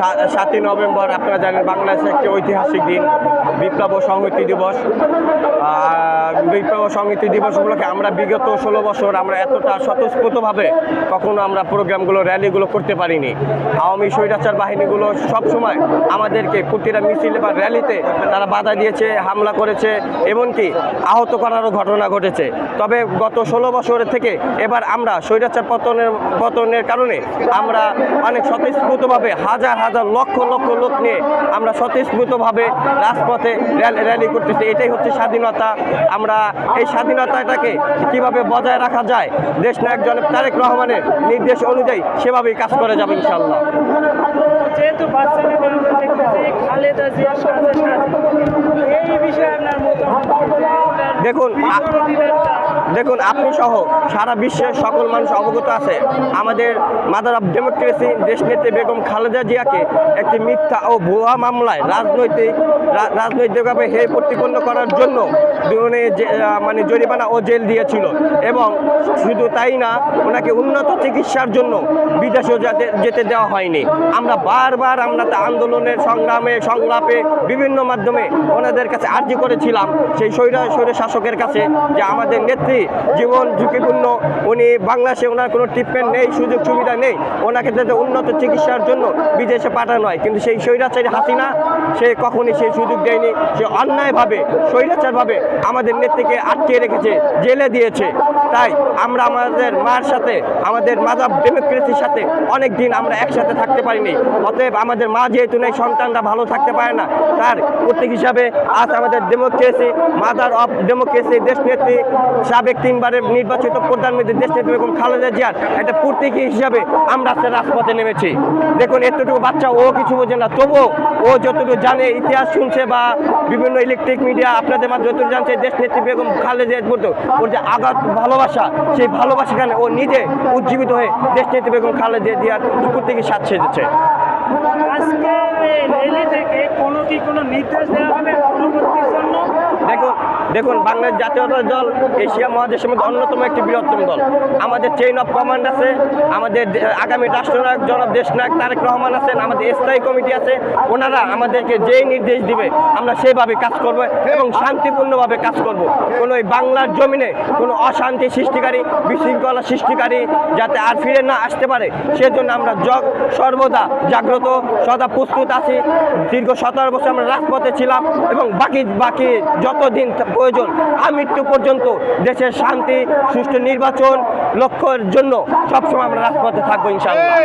shot সাতই November, আপনারা জানেন বাংলাদেশে একটি ঐতিহাসিক দিন, বিপ্লব সংহতি দিবস। বিপ্লব সংহতি দিবস উপলক্ষে আমরা বিগত ষোলো বছর আমরা এতটা স্বতঃস্ফূর্তভাবে কখনো আমরা প্রোগ্রামগুলো, র্যালিগুলো করতে পারিনি। আওয়ামী স্বৈরাচার বাহিনীগুলো সবসময় আমাদেরকে প্রতিটা মিছিল বা র্যালিতে তারা বাধা দিয়েছে, হামলা করেছে, এমনকি আহত করারও ঘটনা ঘটেছে। তবে গত ষোলো বছরের থেকে এবার আমরা স্বৈরাচার পতনের পতনের কারণে আমরা অনেক স্বতঃস্ফূর্তভাবে হাজার হাজার লক্ষ লক্ষ লোক নিয়ে আমরা স্বতঃস্ফূর্তভাবে রাজপথে র্যালি করতেছি। এটাই হচ্ছে স্বাধীনতা। আমরা এই স্বাধীনতাটাকে কীভাবে বজায় রাখা যায়, দেশ নায়ক জনাব তারেক রহমানের নির্দেশ অনুযায়ী সেভাবেই কাজ করে যাবে ইনশাল্লাহ যেহেতু খালেদা জিয়া এই বিষয়ে আপনার দেখুন, দেখুন আপনি সহ সারা বিশ্বের সকল মানুষ অবগত আছে। আমাদের মাদার অফ ডেমোক্রেসি দেশনেত্রী বেগম খালেদা জিয়াকে একটি মিথ্যা ও ভুয়া মামলায় রাজনৈতিক রাজনৈতিকভাবে হে প্রতিপন্ন করার জন্য মানে জরিমানা ও জেল দিয়েছিল। এবং শুধু তাই না ওনাকে উন্নত চিকিৎসার জন্য বিদেশেও যাতে যেতে দেওয়া হয়নি। আমরা বারবার আমরা তা আন্দোলনের সংগ্রামে সংলাপে বিভিন্ন মাধ্যমে ওনাদের কাছে আর্জি করেছিলাম। সেই স্বৈরা স্বৈর শাসকের কাছে যে আমাদের নেত্রী জীবন ঝুঁকিপূর্ণ, উনি বাংলাদেশে ওনার কোনো ট্রিটমেন্ট নেই, সুযোগ সুবিধা নেই। ওনাকে যাতে উন্নত চিকিৎসার জন্য বিদেশে পাঠানো হয়। কিন্তু সেই স্বৈরাচারী হাসিনা, সে কখনই সেই সুযোগ দেয়নি। সে অন্যায়ভাবে, স্বৈরাচারভাবে আমাদের নেত্রীকে আটকে রেখেছে, জেলে দিয়েছে। তাই আমরা আমাদের মার সাথে, আমাদের মাদাব ডেমোক্রেসির সাথে অনেক দিন আমরা একসাথে থাকতে পারিনি। অতএব আমাদের মা যেহেতু নেই, সন্তানরা ভালো থাকতে পারে না। তার প্রতীক হিসাবে আজ আমাদের ডেমোক্রেসি, মাদার অফ ডেমোক্রেসি দেশনেত্রী সাবেক তিনবারের নির্বাচিত প্রধানমন্ত্রী দেশনেত্রী বেগম খালেদা জিয়ার একটা প্রতীক হিসাবে আমরা আজকে রাজপথে নেমেছি। দেখুন, এতটুকু বাচ্চা ও কিছু বোঝে না, তবুও ও যতটুকু জানে, ইতিহাস শুনছে বা বিভিন্ন ইলেকট্রিক মিডিয়া আপনাদের মাধ্যমে যতটুকু জানছে, দেশনেত্রী বেগম খালেদা বলতো, ওর যে আঘাত ভালোবাসা, সেই ভালোবাসা কেন ও নিজে উজ্জীবিত হয়ে দেশ দেশনেত্রী বেগম খালেদা জিয়ার থেকে সাত সেজেছে। আজকে এই রেলি থেকে কোনো কি কোনো নির্দেশ দেওয়া হবে জন্য? দেখুন, বাংলাদেশ জাতীয়তা দল, এশিয়া মহাদেশের মধ্যে অন্যতম একটি বৃহত্তম দল। আমাদের চেইন অফ কমান্ড আছে, আমাদের আগামী রাষ্ট্রনায়ক জনাব দেশনায়ক তারেক রহমান আছেন, আমাদের স্থায়ী কমিটি আছে, ওনারা আমাদেরকে যেই নির্দেশ দিবে, আমরা সেভাবে কাজ করব এবং শান্তিপূর্ণভাবে কাজ করব। কোনো এই বাংলার জমিনে কোনো অশান্তি সৃষ্টিকারী, বিশৃঙ্খলা সৃষ্টিকারী যাতে আর ফিরে না আসতে পারে, সেজন্য আমরা জগ, সর্বদা জাগ্রত, সদা প্রস্তুত আছি। দীর্ঘ সতেরো বছর আমরা রাজপথে ছিলাম এবং বাকি বাকি যতদিন প্রয়োজন। আমৃত্যু পর্যন্ত দেশের শান্তি সুষ্ঠু নির্বাচন লক্ষ্যের জন্য সবসময় আমরা রাজপথে থাকব ইনশাআল্লাহ।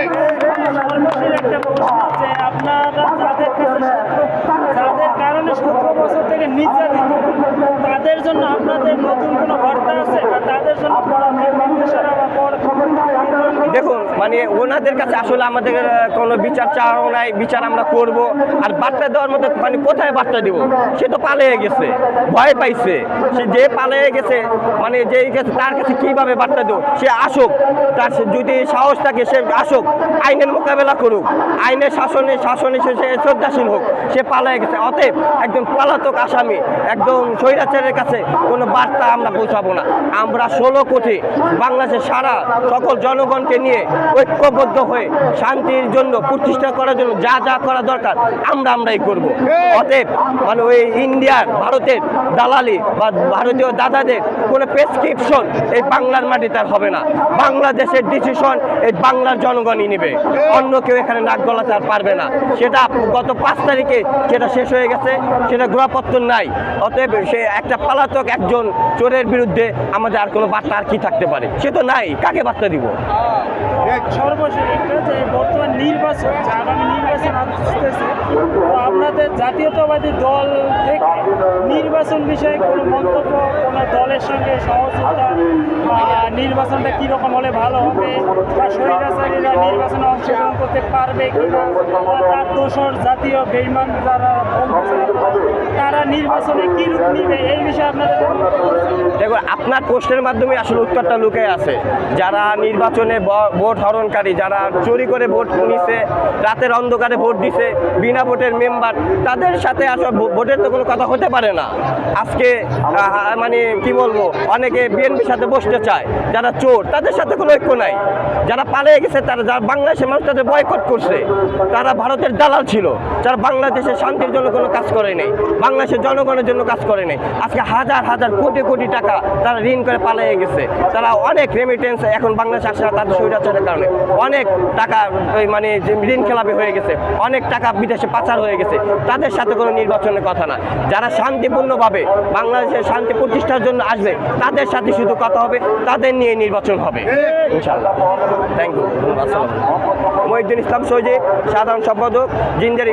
একটা আপনারা যাদের কারণে সতেরো বছর থেকে নির্যাতিত তাদের জন্য আপনাদের নতুন কোনো বার্তা আছে? বা তাদের জন্য দেখুন মানে ওনাদের কাছে আসলে আমাদের কোনো বিচার চাওয়া নাই, বিচার আমরা করব। আর বার্তা দেওয়ার মতো মানে কোথায় বার্তা দিব? সে তো পালিয়ে গেছে, ভয় পাইছে। সে যে পালিয়ে গেছে মানে যে গেছে, তার কাছে কীভাবে বার্তা দেবো? সে আসুক। তার যদি সাহস থাকে, সে আসুক। আইনের মোকাবেলা করুক। আইনের শাসনে শাসনে সে সে শ্রদ্ধাশীল হোক। সে পালিয়ে গেছে। অতএব একজন পলাতক আসামি, একদম স্বৈরাচারের কাছে কোনো বার্তা আমরা পৌঁছাবো না। আমরা ষোলো কোটি, বাংলাদেশের সারা সকল জনগণকে নিয়ে ঐক্যবদ্ধ হয়ে শান্তির জন্য প্রতিষ্ঠা করার জন্য যা যা করা দরকার, আমরা আমরাই করব। অতএব মানে ওই ইন্ডিয়ার ভারতের দালালি বা ভারতীয় দাদাদের কোনো প্রেসক্রিপশন এই বাংলার মাটিতে আর হবে না। বাংলাদেশের ডিসিশন এই বাংলার জনগণই নেবে। অন্য কেউ এখানে নাক গলাতে আর পারবে না। সেটা গত পাঁচ তারিখে সেটা শেষ হয়ে গেছে, সেটা গোড়াপত্র নাই। অতএব সে একটা পালাতক একজন চোরের বিরুদ্ধে আমাদের আর কোনো বার্তা আর কি থাকতে পারে? সে তো নাই, কাকে বার্তা দিব? সর্বশেষ একটা যে বর্তমান নির্বাচন আগামী নির্বাচন আসতেছে, তো আপনাদের জাতীয়তাবাদী দল নির্বাচন বিষয়ে কোনো মন্তব্য কোনো দলের সঙ্গে সহযোগিতা নির্বাচনটা কীরকম হলে ভালো হবে বা স্বৈরাচারীরা নির্বাচনে অংশগ্রহণ করতে পারবে কিনা তার দোষর জাতীয় বেইমান যারা তারা নির্বাচনে কি রূপ নিবে এই বিষয়ে আপনাদের দেখুন, আপনার প্রশ্নের মাধ্যমে আসলে উত্তরটা লুকে আছে। যারা নির্বাচনে ব- ভোট হরণকারী যারা চুরি করে ভোট নিছে, রাতের অন্ধকারে ভোট দিছে, বিনা ভোটের মেম্বার, তাদের সাথে আসলে ভোটের তো কোনো কথা হতে পারে না। আজকে মানে কি বলব, অনেকে বিএনপির সাথে বসতে চায়, যারা চোর, তাদের সাথে কোনো ঐক্য নাই। যারা পালিয়ে গেছে, তারা, যারা বাংলাদেশের মানুষ তাদের বয়কট করছে। তারা ভারতের দালাল ছিল। যারা বাংলাদেশের শান্তির জন্য কোনো কাজ করে নাই, বাংলাদেশের জনগণের জন্য কাজ করে নাই, আজকে হাজার হাজার, কোটি কোটি টাকা তারা ঋণ করে পালিয়ে গেছে। তারা অনেক রেমিটেন্স এখন বাংলাদেশ আসে তাদের স্বৈরাচারের কারণে। অনেক টাকা, ওই মানে ঋণ খেলাপি হয়ে গেছে, অনেক টাকা বিদেশে পাচার হয়ে গেছে। তাদের সাথে কোনো নির্বাচনের কথা না। যারা শান্তিপূর্ণভাবে বাংলাদেশের শান্তি প্রতিষ্ঠার জন্য আসবে, তাদের সাথে শুধু কথা হবে, তাদের নিয়ে নির্বাচন হবে। ইনশাল্লাহ থ্যাংক ইউ মহিউদ্দিন ইসলাম সজিব সাধারণ সম্পাদক, জিঞ্জারি